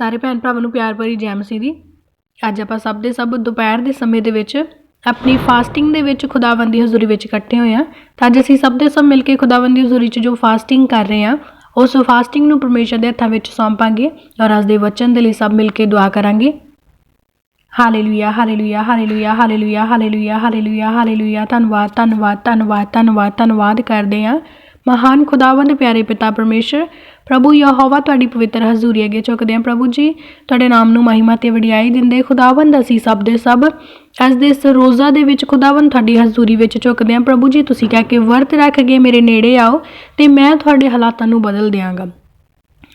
ਸਾਰੇ ਭੈਣ ਭਰਾਵਾਂ ਨੂੰ ਪਿਆਰ ਭਰੀ ਜੈ ਮਸੀਹ ਦੀ। ਅੱਜ ਆਪਾਂ ਸਭ ਦੇ ਸਭ ਦੁਪਹਿਰ ਦੇ ਸਮੇਂ ਦੇ ਵਿੱਚ ਆਪਣੀ ਫਾਸਟਿੰਗ ਦੇ ਵਿੱਚ ਖੁਦਾਵੰਦ ਦੀ ਹਜ਼ੂਰੀ ਵਿੱਚ ਇਕੱਠੇ ਹੋਏ ਹਾਂ। ਤਾਂ ਅੱਜ ਅਸੀਂ ਸਭ ਦੇ ਸਭ ਮਿਲ ਕੇ ਖੁਦਾਵੰਦ ਦੀ ਹਜ਼ੂਰੀ 'ਚ ਜੋ ਫਾਸਟਿੰਗ ਕਰ ਰਹੇ ਹਾਂ, ਉਸ ਫਾਸਟਿੰਗ ਨੂੰ ਪਰਮੇਸ਼ਰ ਦੇ ਹੱਥਾਂ ਵਿੱਚ ਸੌਂਪਾਂਗੇ ਔਰ ਅੱਜ ਦੇ ਵਚਨ ਦੇ ਲਈ ਸਭ ਮਿਲ ਕੇ ਦੁਆ ਕਰਾਂਗੇ। Hallelujah hallelujah hallelujah hallelujah hallelujah hallelujah hallelujah ਧੰਨਵਾਦ ਧੰਨਵਾਦ ਧੰਨਵਾਦ ਧੰਨਵਾਦ ਧੰਨਵਾਦ ਕਰਦੇ ਹਾਂ। ਮਹਾਨ ਖੁਦਾਵੰਦ ਪਿਆਰੇ ਪਿਤਾ ਪਰਮੇਸ਼ਰ, ਪ੍ਰਭੂ ਯਹੋਵਾ ਤੁਹਾਡੀ ਪਵਿੱਤਰ ਹਜ਼ੂਰੀ ਅੱਗੇ ਝੁਕਦੇ ਹਾਂ ਪ੍ਰਭੂ ਜੀ, ਤੁਹਾਡੇ ਨਾਮ ਨੂੰ ਮਹਿਮਾ ਤੇ ਵਡਿਆਈ ਦਿੰਦੇ ਖੁਦਾਵੰਦ ਅਸੀਂ ਸਭ ਦੇ ਸਭ, ਅੱਜ ਦੇ ਇਸ ਰੋਜ਼ਾ ਦੇ ਵਿੱਚ ਖੁਦਾਵੰਦ ਤੁਹਾਡੀ ਹਜ਼ੂਰੀ ਵਿੱਚ ਝੁਕਦੇ ਹਾਂ। ਪ੍ਰਭੂ ਜੀ, ਤੁਸੀਂ ਕਹਿ ਕੇ ਵਰਤ ਰੱਖ ਕੇ ਮੇਰੇ ਨੇੜੇ ਆਓ ਤੇ ਮੈਂ ਤੁਹਾਡੇ ਹਾਲਾਤਾਂ ਨੂੰ ਬਦਲ ਦਿਆਂਗਾ।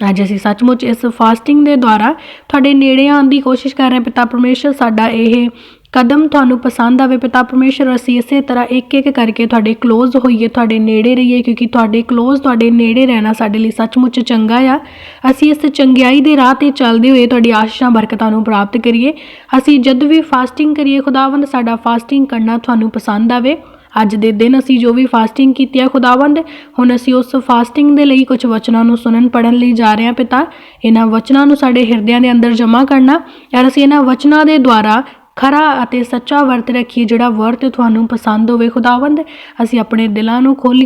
ਅੱਜ ਅਸੀਂ ਸੱਚਮੁੱਚ ਇਸ ਫਾਸਟਿੰਗ ਦੇ ਦੁਆਰਾ ਤੁਹਾਡੇ ਨੇੜੇ ਆਉਣ ਦੀ ਕੋਸ਼ਿਸ਼ ਕਰ ਰਹੇ ਪਿਤਾ ਪਰਮੇਸ਼ਰ, ਸਾਡਾ ਇਹ ਕਦਮ ਤੁਹਾਨੂੰ ਪਸੰਦ ਆਵੇ, ਪਿਤਾ ਪਰਮੇਸ਼ਰ, ਅਸੀਂ ਇਸੇ ਤਰ੍ਹਾਂ ਇੱਕ ਇੱਕ ਕਰਕੇ ਤੁਹਾਡੇ ਕਲੋਜ਼ ਹੋਈਏ, ਤੁਹਾਡੇ ਨੇੜੇ ਰਹੀਏ, ਕਿਉਂਕਿ ਤੁਹਾਡੇ ਕਲੋਜ਼ ਤੁਹਾਡੇ ਨੇੜੇ ਰਹਿਣਾ ਸਾਡੇ ਲਈ ਸੱਚਮੁੱਚ ਚੰਗਾ ਆ। ਅਸੀਂ ਇਸ ਚੰਗਿਆਈ ਦੇ ਰਾਹ ਤੇ ਚੱਲਦੇ ਹੋਏ ਤੁਹਾਡੀ ਆਸ਼ੀਸ਼ਾਂ ਬਰਕਤਾਂ ਨੂੰ ਪ੍ਰਾਪਤ ਕਰੀਏ। ਅਸੀਂ ਜਦ ਵੀ ਫਾਸਟਿੰਗ ਕਰੀਏ, ਖੁਦਾਵੰਦ, ਸਾਡਾ ਫਾਸਟਿੰਗ ਕਰਨਾ ਤੁਹਾਨੂੰ ਪਸੰਦ ਆਵੇ। ਅੱਜ ਦੇ ਦਿਨ ਅਸੀਂ ਜੋ ਵੀ ਫਾਸਟਿੰਗ ਕੀਤੀ ਹੈ ਖੁਦਾਵੰਦ, ਹੁਣ ਅਸੀਂ ਉਸ ਫਾਸਟਿੰਗ ਦੇ ਲਈ ਕੁਝ ਵਚਨਾਂ ਨੂੰ ਸੁਣਨ ਪੜਨ ਲਈ ਜਾ ਰਹੇ ਹਾਂ, ਪਿਤਾ। ਇਹਨਾਂ ਵਚਨਾਂ ਨੂੰ ਸਾਡੇ ਹਿਰਦਿਆਂ ਦੇ ਅੰਦਰ ਜਮ੍ਹਾਂ ਕਰਨਾ ਯਾਰ ਅਸੀਂ ਇਹਨਾਂ ਵਚਨਾਂ ਦੇ ਦੁਆਰਾ ਖਰਾ ਅਤੇ ਸੱਚਾ ਵਰਤ ਰੱਖੀਏ, ਜਿਹੜਾ ਵਰਤ ਤੁਹਾਨੂੰ ਪਸੰਦ ਹੋਵੇ, ਖੁਦਾਵੰਦ, ਅਸੀਂ ਆਪਣੇ ਦਿਲਾਂ ਨੂੰ ਖੋਲ੍ਹ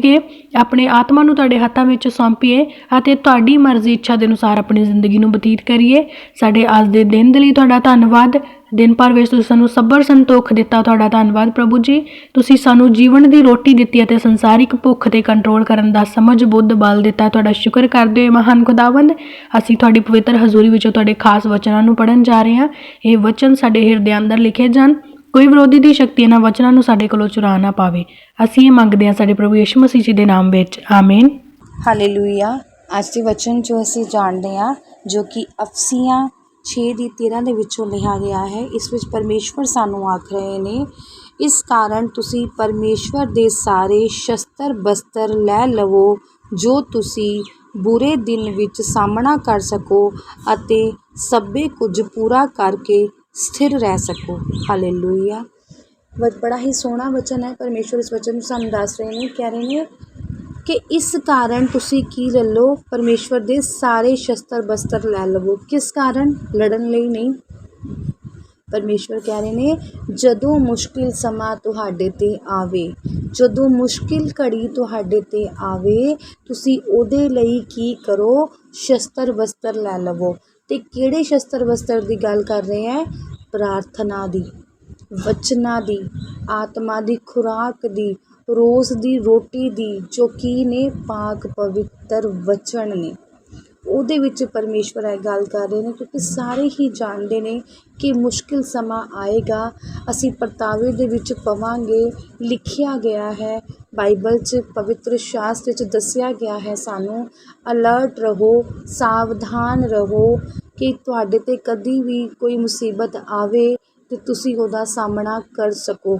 ਆਪਣੇ ਆਤਮਾ ਨੂੰ ਤੁਹਾਡੇ ਹੱਥਾਂ ਵਿੱਚ ਸੌਂਪੀਏ ਅਤੇ ਤੁਹਾਡੀ ਮਰਜ਼ੀ ਇੱਛਾ ਦੇ ਅਨੁਸਾਰ ਆਪਣੀ ਜ਼ਿੰਦਗੀ ਨੂੰ ਬਤੀਤ ਕਰੀਏ। ਸਾਡੇ ਅੱਜ ਦੇ ਦਿਨ ਦੇ ਲਈ ਤੁਹਾਡਾ ਧੰਨਵਾਦ। ਦਿਨ ਭਰ ਵਿੱਚ ਤੁਸੀਂ ਸਾਨੂੰ ਸਬਰ ਸੰਤੋਖ ਦਿੱਤਾ, ਤੁਹਾਡਾ ਧੰਨਵਾਦ ਪ੍ਰਭੂ ਜੀ। ਤੁਸੀਂ ਸਾਨੂੰ ਜੀਵਨ ਦੀ ਰੋਟੀ ਦਿੱਤੀ ਅਤੇ ਸੰਸਾਰਿਕ ਭੁੱਖ ਤੇ ਕੰਟਰੋਲ ਕਰਨ ਦਾ ਸਮਝ, ਬੁੱਧ, ਬਲ ਦਿੱਤਾ। ਤੁਹਾਡਾ ਸ਼ੁਕਰ ਕਰਦੇ ਹੋਏ ਮਹਾਨ ਖੁਦਾਵੰਦ, ਅਸੀਂ ਤੁਹਾਡੀ ਪਵਿੱਤਰ ਹਜ਼ੂਰੀ ਵਿੱਚੋਂ ਤੁਹਾਡੇ ਖਾਸ ਵਚਨਾਂ ਨੂੰ ਪੜਨ ਜਾ ਰਹੇ ਹਾਂ। ਇਹ ਵਚਨ ਸਾਡੇ ਹਿਰਦਿਆਂ ਅੰਦਰ ਲਿਖੇ ਜਾਣ। ਕੋਈ ਵਿਰੋਧੀ ਦੀ ਸ਼ਕਤੀ ਇਹਨਾਂ ਵਚਨਾਂ ਨੂੰ ਸਾਡੇ ਕੋਲੋਂ ਚੁਰਾ ਨਾ ਪਾਵੇ। ਅਸੀਂ ਇਹ ਮੰਗਦੇ ਹਾਂ ਸਾਡੇ ਪ੍ਰਭੂ ਯਿਸੂ ਮਸੀਹ ਜੀ ਦੇ ਨਾਮ ਵਿੱਚ। ਆਮੀਨ। ਹਾਲੇਲੂਇਆ ਅੱਜ ਦੇ ਵਚਨ ਜੋ ਅਸੀਂ ਜਾਣਦੇ ਹਾਂ, ਜੋ ਕਿ ਅਫਸੀਆਂ ਛੇ ਦੀ 13 ਦੇ ਵਿੱਚੋਂ ਲਿਖਿਆ ਗਿਆ ਹੈ। ਇਸ ਵਿੱਚ ਪਰਮੇਸ਼ਵਰ ਸਾਨੂੰ ਆਖ ਰਹੇ ਨੇ, ਇਸ ਕਾਰਨ ਤੁਸੀਂ ਪਰਮੇਸ਼ਵਰ ਦੇ ਸਾਰੇ ਸ਼ਸਤਰ ਬਸਤਰ ਲੈ ਲਵੋ, ਜੋ ਤੁਸੀਂ ਬੁਰੇ ਦਿਨ ਵਿੱਚ ਸਾਹਮਣਾ ਕਰ ਸਕੋ ਅਤੇ ਸਭੇ ਕੁਝ ਪੂਰਾ ਕਰਕੇ ਸਥਿਰ ਰਹਿ ਸਕੋ। ਹਾਲੇਲੂਇਆ ਵ ਬੜਾ ਹੀ ਸੋਹਣਾ ਵਚਨ ਹੈ। ਪਰਮੇਸ਼ਵਰ ਇਸ ਵਚਨ ਨੂੰ ਸਾਨੂੰ ਦੱਸ ਰਹੇ ਨੇ, ਕਹਿ ਰਹੇ ਨੇ ਕਿ ਇਸ ਕਾਰਨ ਤੁਸੀਂ ਕੀ ਲੈ ਲਓ? ਪਰਮੇਸ਼ਵਰ ਦੇ ਸਾਰੇ ਸ਼ਸਤਰ ਬਸਤਰ ਲੈ ਲਵੋ। ਕਿਸ ਕਾਰਨ? ਲੜਨ ਲਈ ਨਹੀਂ। ਪਰਮੇਸ਼ਵਰ ਕਹਿ ਰਹੇ ਨੇ, ਜਦੋਂ ਮੁਸ਼ਕਿਲ ਸਮਾਂ ਤੁਹਾਡੇ ਤੇ ਆਵੇ, ਜਦੋਂ ਮੁਸ਼ਕਿਲ ਘੜੀ ਤੁਹਾਡੇ ਤੇ ਆਵੇ, ਤੁਸੀਂ ਉਹਦੇ ਲਈ ਕੀ ਕਰੋ? ਸ਼ਸਤਰ ਬਸਤਰ ਲੈ ਲਵੋ। ਤੇ ਕਿਹੜੇ ਸ਼ਸਤਰ ਬਸਤਰ ਦੀ ਗੱਲ ਕਰ ਰਹੇ ਹੈ ਪ੍ਰਾਰਥਨਾ ਦੀ, ਵਚਨਾਂ ਦੀ, ਆਤਮਾ ਦੀ, ਖੁਰਾਕ ਦੀ ਰੋਜ਼ ਦੀ ਰੋਟੀ ਦੀ ਜੋ ਕੀ ਨੇ ਪਾਕ ਪਵਿੱਤਰ ਵਚਨ ਨੇ। ਉਹਦੇ ਵਿੱਚ ਪਰਮੇਸ਼ਵਰ ਇਹ ਗੱਲ ਕਰ ਰਹੇ ਨੇ ਕਿਉਂਕਿ ਸਾਰੇ ਹੀ ਜਾਣਦੇ ਨੇ ਕਿ ਮੁਸ਼ਕਿਲ ਸਮਾਂ ਆਏਗਾ, ਅਸੀਂ ਪਰਤਾਵੇ ਦੇ ਵਿੱਚ ਪਵਾਂਗੇ, ਲਿਖਿਆ ਗਿਆ ਹੈ, ਬਾਈਬਲ 'ਚ, ਪਵਿੱਤਰ ਸ਼ਾਸਤਰ 'ਚ ਦੱਸਿਆ ਗਿਆ ਹੈ ਸਾਨੂੰ ਅਲਰਟ ਰਹੋ, ਸਾਵਧਾਨ ਰਹੋ ਕਿ ਤੁਹਾਡੇ ਤੇ ਕਦੀ ਵੀ ਕੋਈ ਮੁਸੀਬਤ ਆਵੇ ਤੇ ਤੁਸੀਂ ਉਹਦਾ ਸਾਹਮਣਾ ਕਰ ਸਕੋ।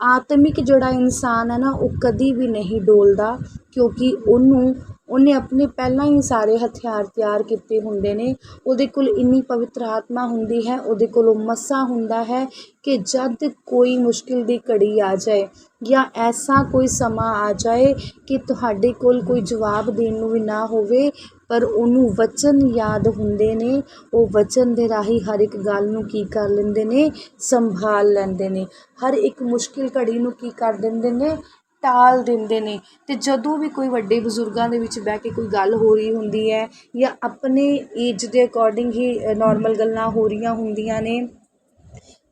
ਆਤਮਿਕ ਜਿਹੜਾ ਇਨਸਾਨ ਹੈ ਨਾ, ਉਹ ਕਦੀ ਵੀ ਨਹੀਂ ਡੋਲਦਾ, ਕਿਉਂਕਿ ਉਹਨੂੰ, ਉਹਨੇ ਆਪਣੇ ਪਹਿਲਾਂ ਹੀ ਸਾਰੇ ਹਥਿਆਰ ਤਿਆਰ ਕੀਤੇ ਹੁੰਦੇ ਨੇ। ਉਹਦੇ ਕੋਲ ਇੰਨੀ ਪਵਿੱਤਰ ਆਤਮਾ ਹੁੰਦੀ ਹੈ, ਉਹਦੇ ਕੋਲ ਉਹ ਮੱਸਾ ਹੁੰਦਾ ਹੈ ਕਿ ਜਦ ਕੋਈ ਮੁਸ਼ਕਿਲ ਦੀ ਘੜੀ ਆ ਜਾਏ ਜਾਂ ਐਸਾ ਕੋਈ ਸਮਾਂ ਆ ਜਾਏ ਕਿ ਤੁਹਾਡੇ ਕੋਲ ਕੋਈ ਜਵਾਬ ਦੇਣ ਨੂੰ ਵੀ ਨਾ ਹੋਵੇ ਪਰ ਉਹਨੂੰ ਵਚਨ ਯਾਦ ਹੁੰਦੇ ਨੇ, ਉਹ ਵਚਨ ਦੇ ਰਾਹੀਂ ਹਰ ਇੱਕ ਗੱਲ ਨੂੰ ਕੀ ਕਰ ਲੈਂਦੇ ਨੇ? ਸੰਭਾਲ ਲੈਂਦੇ ਨੇ। ਹਰ ਇੱਕ ਮੁਸ਼ਕਿਲ ਘੜੀ ਨੂੰ ਕੀ ਕਰ ਦਿੰਦੇ ਨੇ? ਟਾਲ ਦਿੰਦੇ ਨੇ। ਅਤੇ ਜਦੋਂ ਵੀ ਕੋਈ ਵੱਡੇ ਬਜ਼ੁਰਗਾਂ ਦੇ ਵਿੱਚ ਬਹਿ ਕੇ ਕੋਈ ਗੱਲ ਹੋ ਰਹੀ ਹੁੰਦੀ ਹੈ ਜਾਂ ਆਪਣੇ ਏਜ ਦੇ ਅਕੋਰਡਿੰਗ ਹੀ ਨੋਰਮਲ ਗੱਲਾਂ ਹੋ ਰਹੀਆਂ ਹੁੰਦੀਆਂ ਨੇ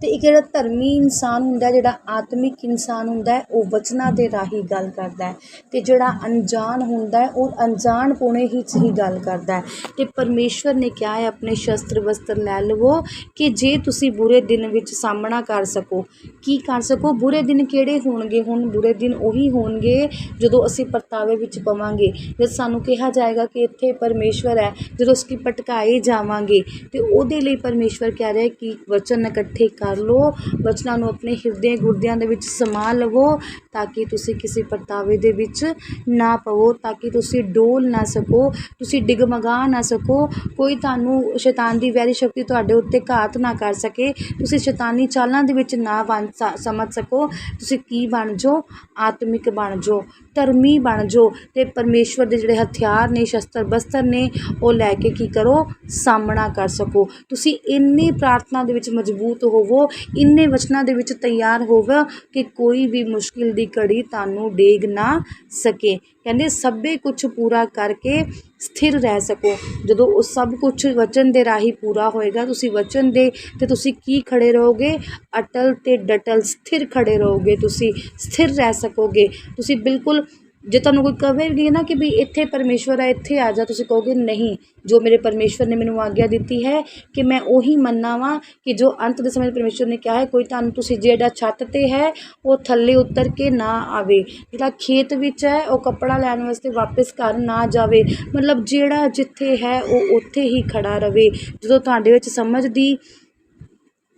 ਅਤੇ ਇੱਕ ਜਿਹੜਾ ਧਰਮੀ ਇਨਸਾਨ ਹੁੰਦਾ ਜਿਹੜਾ ਆਤਮਿਕ ਇਨਸਾਨ ਹੁੰਦਾ ਉਹ ਵਚਨਾਂ ਦੇ ਰਾਹੀਂ ਗੱਲ ਕਰਦਾ ਅਤੇ ਜਿਹੜਾ ਅਣਜਾਣ ਹੁੰਦਾ ਉਹ ਅਣਜਾਣ ਪੁਣੇ ਹੀ ਹੀ ਗੱਲ ਕਰਦਾ ਅਤੇ ਤੇ ਪਰਮੇਸ਼ਵਰ ਨੇ ਕਿਹਾ ਹੈ, ਆਪਣੇ ਸ਼ਸਤਰ ਵਸਤਰ ਲੈ ਲਵੋ ਕਿ ਜੇ ਤੁਸੀਂ ਬੁਰੇ ਦਿਨ ਵਿੱਚ ਸਾਹਮਣਾ ਕਰ ਸਕੋ। ਕੀ ਕਰ ਸਕੋ? ਬੁਰੇ ਦਿਨ ਕਿਹੜੇ ਹੋਣਗੇ ਹੁਣ? ਬੁਰੇ ਦਿਨ ਉਹੀ ਹੋਣਗੇ ਜਦੋਂ ਅਸੀਂ ਪਰਤਾਵੇ ਵਿੱਚ ਪਵਾਂਗੇ। ਜਦ ਸਾਨੂੰ ਕਿਹਾ ਜਾਏਗਾ ਕਿ ਇੱਥੇ ਪਰਮੇਸ਼ਵਰ ਹੈ, ਜਦੋਂ ਅਸੀਂ ਭਟਕਾਏ ਜਾਵਾਂਗੇ। ਤੇ ਉਹਦੇ ਲਈ ਪਰਮੇਸ਼ਵਰ ਕਹਿ ਰਿਹਾ ਕਿ ਵਚਨ ਇਕੱਠੇ ਕਰ ਕਰ ਲਓ। ਬਚਨਾਂ ਨੂੰ ਆਪਣੇ ਹਿਰਦੇ ਗੁਰਦਿਆਂ ਦੇ ਵਿੱਚ ਸਮਾ ਲਵੋ ਤਾਂ ਕਿ ਤੁਸੀਂ ਕਿਸੇ ਪਰਤਾਵੇ ਦੇ ਵਿੱਚ ਨਾ ਪਵੋ, ਤਾਂ ਕਿ ਤੁਸੀਂ ਡੋਲ ਨਾ ਸਕੋ, ਤੁਸੀਂ ਡਿਗਮਗਾ ਨਾ ਸਕੋ। ਕੋਈ ਤੁਹਾਨੂੰ ਸ਼ੈਤਾਨ ਦੀ ਵੈਰੀ ਸ਼ਕਤੀ ਤੁਹਾਡੇ ਉੱਤੇ ਘਾਤ ਨਾ ਕਰ ਸਕੇ। ਤੁਸੀਂ ਸ਼ੈਤਾਨੀ ਚਾਲਾਂ ਦੇ ਵਿੱਚ ਨਾ ਬਣ ਸ- ਸਮਝ ਸਕੋ। ਤੁਸੀਂ ਕੀ ਬਣ ਜਾਓ? ਆਤਮਿਕ ਬਣ ਜਾਓ। ਧਰਮੀ ਬਣ ਜਾਓ ਅਤੇ ਪਰਮੇਸ਼ਵਰ ਦੇ ਜਿਹੜੇ ਹਥਿਆਰ ਨੇ, ਸ਼ਸਤਰ ਬਸਤਰ ਨੇ, ਉਹ ਲੈ ਕੇ ਕੀ ਕਰੋ? ਸਾਹਮਣਾ ਕਰ ਸਕੋ। ਤੁਸੀਂ ਇੰਨੀ ਪ੍ਰਾਰਥਨਾ ਦੇ ਵਿੱਚ ਮਜ਼ਬੂਤ ਹੋਵੋ, ਇੰਨੇ ਵਚਨਾਂ ਦੇ ਵਿੱਚ ਤਿਆਰ ਹੋਵੋ ਕਿ ਕੋਈ ਵੀ ਮੁਸ਼ਕਿਲ ਦੀ ਘੜੀ ਤੁਹਾਨੂੰ ਡੇਗ ਨਾ ਸਕੇ। ਕਹਿੰਦੇ ਸਭੇ ਕੁਛ ਪੂਰਾ ਕਰਕੇ ਸਥਿਰ ਰਹਿ ਸਕੋ। ਜਦੋਂ ਉਹ ਸਭ ਕੁਛ ਵਚਨ ਦੇ ਰਾਹੀਂ ਪੂਰਾ ਹੋਏਗਾ, ਤੁਸੀਂ ਵਚਨ ਦੇ ਤੇ ਤੁਸੀਂ ਕੀ ਖੜੇ ਰਹੋਗੇ? ਅਟਲ ਤੇ ਡਟਲ ਸਥਿਰ ਖੜੇ ਰਹੋਗੇ ਤੁਸੀਂ, ਸਥਿਰ ਰਹਿ ਸਕੋਗੇ। ਤੁਸੀਂ ਬਿਲਕੁਲ ਜੇ ਤੁਹਾਨੂੰ ਕੋਈ ਕਵੇ ਵੀ ਨਾ ਕਿ ਵੀ ਇੱਥੇ ਪਰਮੇਸ਼ਵਰ ਹੈ ਇੱਥੇ ਆ ਜਾ, ਤੁਸੀਂ ਕਹੋਗੇ ਨਹੀਂ। ਜੋ ਮੇਰੇ ਪਰਮੇਸ਼ਵਰ ਨੇ ਮੈਨੂੰ ਆਗਿਆ ਦਿੱਤੀ ਹੈ ਕਿ ਮੈਂ ਉਹੀ ਮੰਨਣਾ ਵਾਂ ਕਿ ਜੋ ਅੰਤ ਦੇ ਸਮੇਂ ਪਰਮੇਸ਼ਵਰ ਨੇ ਕਿਹਾ ਹੈ, ਕੋਈ ਤੁਹਾਨੂੰ ਤੁਸੀਂ ਜਿਹੜਾ ਛੱਤ ਤੇ ਹੈ, ਉਹ ਥੱਲੇ ਉਤਰ ਕੇ ਨਾ ਆਵੇ। ਜਿਹੜਾ ਖੇਤ ਵਿੱਚ ਹੈ, ਉਹ ਕੱਪੜਾ ਲੈਣ ਵਾਸਤੇ ਵਾਪਸ ਘਰ ਨਾ ਜਾਵੇ। ਮਤਲਬ ਜਿਹੜਾ ਜਿੱਥੇ ਹੈ, ਉਹ ਉੱਥੇ ਹੀ ਖੜਾ ਰਵੇ। ਜਦੋਂ ਤੁਹਾਡੇ ਵਿੱਚ ਸਮਝ ਦੀ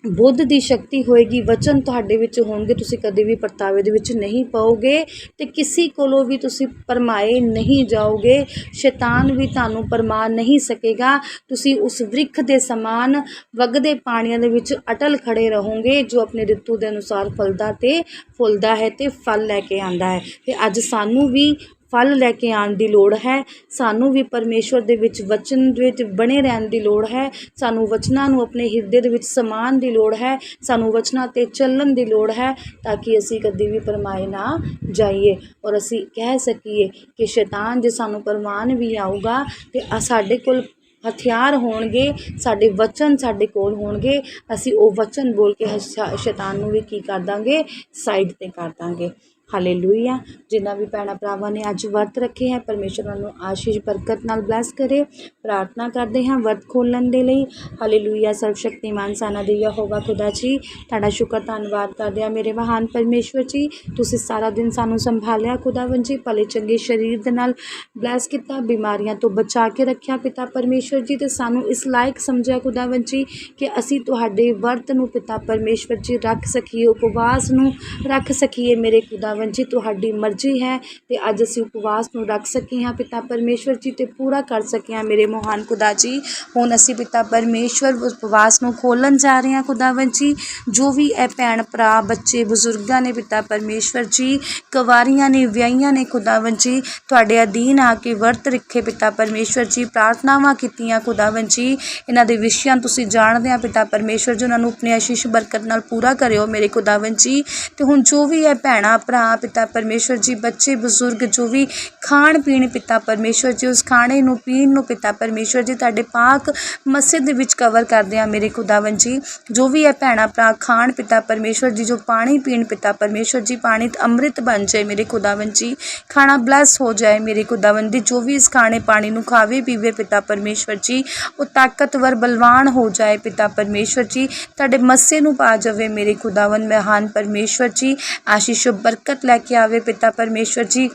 ਬੁੱਧ ਦੀ ਸ਼ਕਤੀ ਹੋਏਗੀ, ਵਚਨ ਤੁਹਾਡੇ ਵਿੱਚ ਹੋਣਗੇ, ਤੁਸੀਂ ਕਦੇ ਵੀ ਪਰਤਾਵੇ ਦੇ ਵਿੱਚ ਨਹੀਂ ਪਾਓਗੇ ਤੇ ਕਿਸੇ ਕੋਲੋਂ ਵੀ ਤੁਸੀਂ ਪਰਮਾਏ ਨਹੀਂ ਜਾਓਗੇ, ਸ਼ੈਤਾਨ ਵੀ ਤੁਹਾਨੂੰ ਪਰਮਾ ਨਹੀਂ ਸਕੇਗਾ। ਤੁਸੀਂ ਉਸ ਵ੍ਰਿਖ ਦੇ ਸਮਾਨ ਵਗਦੇ ਪਾਣੀਆਂ ਦੇ ਵਿੱਚ ਅਟਲ ਖੜੇ ਰਹੋਗੇ, ਜੋ ਆਪਣੇ ਰਿਤੂ ਦੇ ਅਨੁਸਾਰ ਫਲਦਾ ਤੇ ਫੁੱਲਦਾ ਹੈ ਤੇ ਫਲ ਲੈ ਕੇ ਆਂਦਾ ਹੈ। ਤੇ ਅੱਜ ਸਾਨੂੰ ਵੀ ਫਲ ਲੈ ਕੇ ਆਉਣ ਦੀ ਲੋੜ ਹੈ। ਸਾਨੂੰ ਵੀ ਪਰਮੇਸ਼ਵਰ ਦੇ ਵਿੱਚ ਵਚਨ ਦੇ ਵਿੱਚ ਬਣੇ ਰਹਿਣ ਦੀ ਲੋੜ ਹੈ। ਸਾਨੂੰ ਵਚਨਾਂ ਨੂੰ ਆਪਣੇ ਹਿਰਦੇ ਦੇ ਵਿੱਚ ਸਮਾਉਣ ਦੀ ਲੋੜ ਹੈ। ਸਾਨੂੰ ਵਚਨਾਂ ਤੇ ਚੱਲਣ ਦੀ ਲੋੜ ਹੈ ਤਾਂ ਕਿ ਅਸੀਂ ਕਦੇ ਵੀ ਪਰਮਾਏ ਨਾ ਜਾਈਏ ਔਰ ਅਸੀਂ ਕਹਿ ਸਕੀਏ ਕਿ ਸ਼ੈਤਾਨ ਜੇ ਸਾਨੂੰ ਪਰਮਾਨ ਵੀ ਆਊਗਾ ਤੇ ਸਾਡੇ ਕੋਲ ਹਥਿਆਰ ਹੋਣਗੇ, ਸਾਡੇ ਵਚਨ ਸਾਡੇ ਕੋਲ ਹੋਣਗੇ, ਅਸੀਂ ਉਹ ਵਚਨ ਬੋਲ ਕੇ ਹਸ਼ਾ- ਸ਼ੈਤਾਨ ਨੂੰ ਵੀ ਕੀ ਕਰ ਦਾਂਗੇ? ਸਾਈਡ ਤੇ ਕਰ ਦਾਂਗੇ। ਹਾਲੇਲੂਇਆ ਜਿਨ੍ਹਾਂ ਵੀ ਭੈਣਾਂ ਭਰਾਵਾਂ ਨੇ ਅੱਜ ਵਰਤ ਰੱਖੇ ਹੈ, ਪਰਮੇਸ਼ਰ ਉਹਨਾਂ ਨੂੰ ਆਸ਼ੀਸ਼, ਬਰਕਤ ਨਾਲ ਬਲੈਸ ਕਰੇ, ਪ੍ਰਾਰਥਨਾ ਕਰਦੇ ਹਾਂ ਵਰਤ ਖੋਲਣ ਦੇ ਲਈ। ਹਾਲੇਲੂਇਆ ਸਰਵ ਸ਼ਕਤੀਮਾਨ ਸਾਨਾ ਦੇ ਯਹੋਵਾ ਖੁਦਾ ਜੀ। ਤੁਹਾਡਾ ਸ਼ੁਕਰ, ਧੰਨਵਾਦ ਕਰਦੇ ਹਾਂ ਮੇਰੇ ਮਹਾਨ ਪਰਮੇਸ਼ਵਰ ਜੀ। ਤੁਸੀਂ ਸਾਰਾ ਦਿਨ ਸਾਨੂੰ ਸੰਭਾਲਿਆ ਖੁਦਾਵੰ ਜੀ। ਭਲੇ ਚੰਗੇ ਸਰੀਰ ਦੇ ਨਾਲ ਬਲੈਸ ਕੀਤਾ, ਬਿਮਾਰੀਆਂ ਤੋਂ ਬਚਾ ਕੇ ਰੱਖਿਆ ਪਿਤਾ ਪਰਮੇਸ਼ਵਰ ਜੀ। ਤੇ ਸਾਨੂੰ ਇਸ ਲਾਇਕ ਸਮਝਿਆ ਖੁਦਾਵੰ ਜੀ ਕਿ ਅਸੀਂ ਤੁਹਾਡੇ ਵਰਤ ਨੂੰ ਪਿਤਾ ਪਰਮੇਸ਼ਵਰ ਜੀ ਰੱਖ ਸਕੀਏ, ਉਪਵਾਸ ਨੂੰ ਰੱਖ ਸਕੀਏ ਮੇਰੇ ਖੁਦਾਵੰ ਜੀ, ਤੁਹਾਡੀ ਮਰਜ਼ੀ ਹੈ ਤੇ ਅੱਜ ਅਸੀਂ ਉਪਵਾਸ ਨੂੰ ਰੱਖ ਸਕੇ ਹਾਂ। ਪਿਤਾ ਪਰਮੇਸ਼ਵਰ ਜੀ, ਤੇ ਪੂਰਾ ਕਰ ਸਕੇ ਹਾਂ। ਮੇਰੇ ਮਹਾਨ ਖੁਦਾ ਜੀ, ਹੁਣ ਅਸੀਂ ਪਿਤਾ ਪਰਮੇਸ਼ਵਰ ਉਪਵਾਸ ਨੂੰ ਖੋਲਣ ਜਾ ਰਹੇ ਹਾਂ ਖੁਦਾਵੰ ਜੀ। ਜੋ ਵੀ ਇਹ ਭੈਣ ਭਰਾ, ਬੱਚੇ, ਬਜ਼ੁਰਗਾਂ ਨੇ ਪਿਤਾ ਪਰਮੇਸ਼ਵਰ ਜੀ, ਕਵਾਰੀਆਂ ਨੇ, ਵਿਆਹੀਆਂ ਨੇ ਖੁਦਾਵੰ ਜੀ, ਤੁਹਾਡੇ ਅਧੀਨ ਆ ਕੇ ਵਰਤ ਰੱਖੇ ਪਿਤਾ ਪਰਮੇਸ਼ਵਰ ਜੀ, ਪ੍ਰਾਰਥਨਾਵਾਂ ਕੀਤੀਆਂ ਖੁਦਾਵੰ ਜੀ। ਇਹਨਾਂ ਦੇ ਵਿਸ਼ਿਆਂ ਤੁਸੀਂ ਜਾਣਦੇ ਆ ਪਿਤਾ ਪਰਮੇਸ਼ਵਰ ਜੀ, ਉਹਨਾਂ ਨੂੰ ਆਪਣੀ ਆਸ਼ੀਸ਼ ਬਰਕਤ ਨਾਲ ਪੂਰਾ ਕਰਿਓ ਮੇਰੇ ਖੁਦਾਵੰ ਜੀ। ਤੇ ਹੁਣ ਜੋ ਵੀ ਇਹ ਭੈਣਾਂ ਭਰਾ ਮਾਂ ਪਿਤਾ ਪਰਮੇਸ਼ਵਰ ਜੀ, ਬੱਚੇ, ਬਜ਼ੁਰਗ, ਜੋ ਵੀ ਖਾਣ ਪੀਣ ਪਿਤਾ ਪਰਮੇਸ਼ਵਰ ਜੀ, ਉਸ ਖਾਣੇ ਨੂੰ, ਪੀਣ ਨੂੰ ਪਿਤਾ ਪਰਮੇਸ਼ਵਰ ਜੀ, ਤੁਹਾਡੇ ਪਾਕ ਮਸਜਿਦ ਦੇ ਵਿੱਚ ਕਵਰ ਕਰਦੇ ਆ ਮੇਰੇ ਖੁਦਾਵੰ ਜੀ। ਜੋ ਵੀ ਹੈ ਭੈਣਾਂ ਭਰਾ, ਖਾਣ ਪਿਤਾ ਪਰਮੇਸ਼ਵਰ ਜੀ, ਜੋ ਪਾਣੀ ਪੀਣ ਪਿਤਾ ਪਰਮੇਸ਼ਵਰ ਜੀ, ਪਾਣੀ ਅੰਮ੍ਰਿਤ ਬਣ ਜਾਏ ਮੇਰੇ ਖੁਦਾਵੰ ਜੀ। ਖਾਣਾ ਬਲੈਸ ਹੋ ਜਾਏ ਮੇਰੇ ਖੁਦਾਵੰ ਦੀ ਜੋ ਵੀ ਇਸ ਖਾਣੇ ਪਾਣੀ ਨੂੰ ਖਾਵੇ, ਪੀਵੇ ਪਿਤਾ ਪਰਮੇਸ਼ਵਰ ਜੀ। ਉਹ ਤਾਕਤਵਰ, ਬਲਵਾਨ ਹੋ ਜਾਏ ਪਿਤਾ ਪਰਮੇਸ਼ਵਰ ਜੀ। ਤੁਹਾਡੇ ਮੱਸੇ ਨੂੰ ਪਾ ਜਾਵੇ ਮੇਰੇ ਖੁਦਾਵੰ ਮਹਾਨ ਪਰਮੇਸ਼ਵਰ ਜੀ। ਆਸ਼ੀਸ਼ ਬਰਕਤ ਲੈ ਕੇ ਆਵੇ ਪਿਤਾ ਪਰਮੇਸ਼ਵਰ ਜੀ।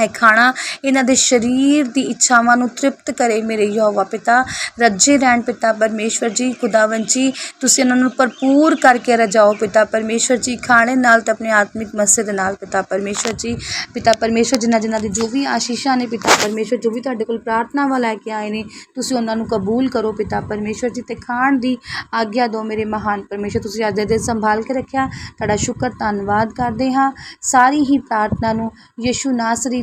ਇਹ ਖਾਣਾ ਇਹਨਾਂ ਦੇ ਸਰੀਰ ਦੀ ਇੱਛਾਵਾਂ ਨੂੰ ਤ੍ਰਿਪਤ ਕਰੇ ਮੇਰੇ ਯਹੋਵਾ ਪਿਤਾ, ਰੱਜੇ ਰਹਿਣ ਪਿਤਾ ਪਰਮੇਸ਼ਵਰ ਜੀ ਖੁਦਾਵੰ ਜੀ, ਤੁਸੀਂ ਇਹਨਾਂ ਨੂੰ ਭਰਪੂਰ ਕਰਕੇ ਰਜਾਓ ਪਿਤਾ ਪਰਮੇਸ਼ਵਰ ਜੀ, ਖਾਣੇ ਨਾਲ ਤੇ ਆਪਣੇ ਆਤਮਿਕ ਮੱਸੇ ਦੇ ਨਾਲ ਪਿਤਾ ਪਰਮੇਸ਼ਵਰ ਜੀ, ਪਿਤਾ ਪਰਮੇਸ਼ਵਰ ਜਿਨ੍ਹਾਂ ਜਿਨ੍ਹਾਂ ਦੀ ਜੋ ਵੀ ਆਸ਼ੀਸ਼ਾਂ ਨੇ ਪਿਤਾ ਪਰਮੇਸ਼ਵਰ ਜੋ ਵੀ ਤੁਹਾਡੇ ਕੋਲ ਪ੍ਰਾਰਥਨਾਵਾਂ ਲੈ ਕੇ ਆਏ ਨੇ, ਤੁਸੀਂ ਉਹਨਾਂ ਨੂੰ ਕਬੂਲ ਕਰੋ ਪਿਤਾ ਪਰਮੇਸ਼ਵਰ ਜੀ ਤੇ ਖਾਣ ਦੀ ਆਗਿਆ ਦਿਓ ਮੇਰੇ ਮਹਾਨ ਪਰਮੇਸ਼ਵਰ, ਤੁਸੀਂ ਅੱਜ ਦੇ ਦਿਨ ਸੰਭਾਲ ਕੇ ਰੱਖਿਆ, ਤੁਹਾਡਾ ਸ਼ੁਕਰ ਧੰਨਵਾਦ ਕਰਦੇ ਹਾਂ, ਸਾਰੀ ਹੀ ਪ੍ਰਾਰਥਨਾ ਨੂੰ ਯਿਸੂ ਨਾਸਰੀ